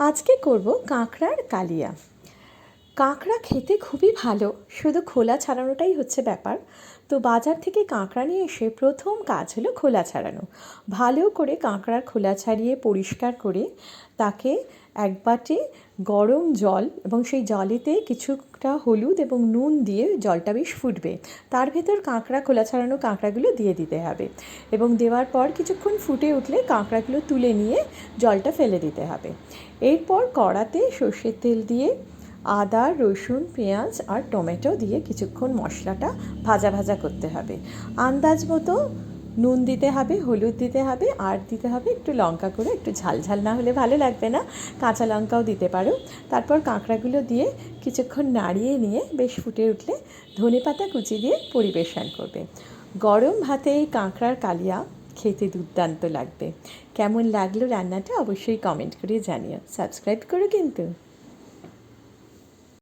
আজকে করব কাঁকড়ার কালিয়া। কাঁকড়া খেতে খুবই ভালো। শুধু খোলা ছাড়ানোটাই হচ্ছে ব্যাপার। তো বাজার থেকে কাঁকড়া নিয়ে এসে প্রথম কাজ হলো খোলা ছাড়ানো। ভালো করে কাঁকড়ার খোলা ছাড়িয়ে পরিষ্কার করে তাকে এক বাটি গরম জল এবং সেই জলেতে কিছুটা হলুদ এবং নুন দিয়ে জলটা বেশ ফুটবে। তার ভেতর কাঁকড়া খোলা ছাড়ানো কাঁকড়াগুলো দিয়ে দিতে হবে এবং দেওয়ার পর কিছুক্ষণ ফুটে উঠলে কাঁকড়াগুলো তুলে নিয়ে জলটা ফেলে দিতে হবে। এরপর কড়াতে সর্ষের তেল দিয়ে আদা, রসুন, পেঁয়াজ আর টমেটো দিয়ে কিছুক্ষণ মশলাটা ভাজা ভাজা করতে হবে। আন্দাজ মতো নুন দিতে হবে, হলুদ দিতে হবে, আর দিতে হবে একটু লঙ্কা করে একটু ঝাল ঝাল না হলে ভালো লাগবে না, কাঁচা লঙ্কাও দিতে পারো। তারপর কাঁকড়াগুলো দিয়ে কিছুক্ষণ নাড়িয়ে নিয়ে বেশ ফুটে উঠলে ধনে পাতা কুচি দিয়ে পরিবেশন করবে। গরম ভাতে এই কাঁকড়ার কালিয়া খেতে দুর্দান্ত লাগবে। কেমন লাগল রান্নাটা অবশ্যই কমেন্ট করে জানিও। সাবস্ক্রাইব করো কিন্তু।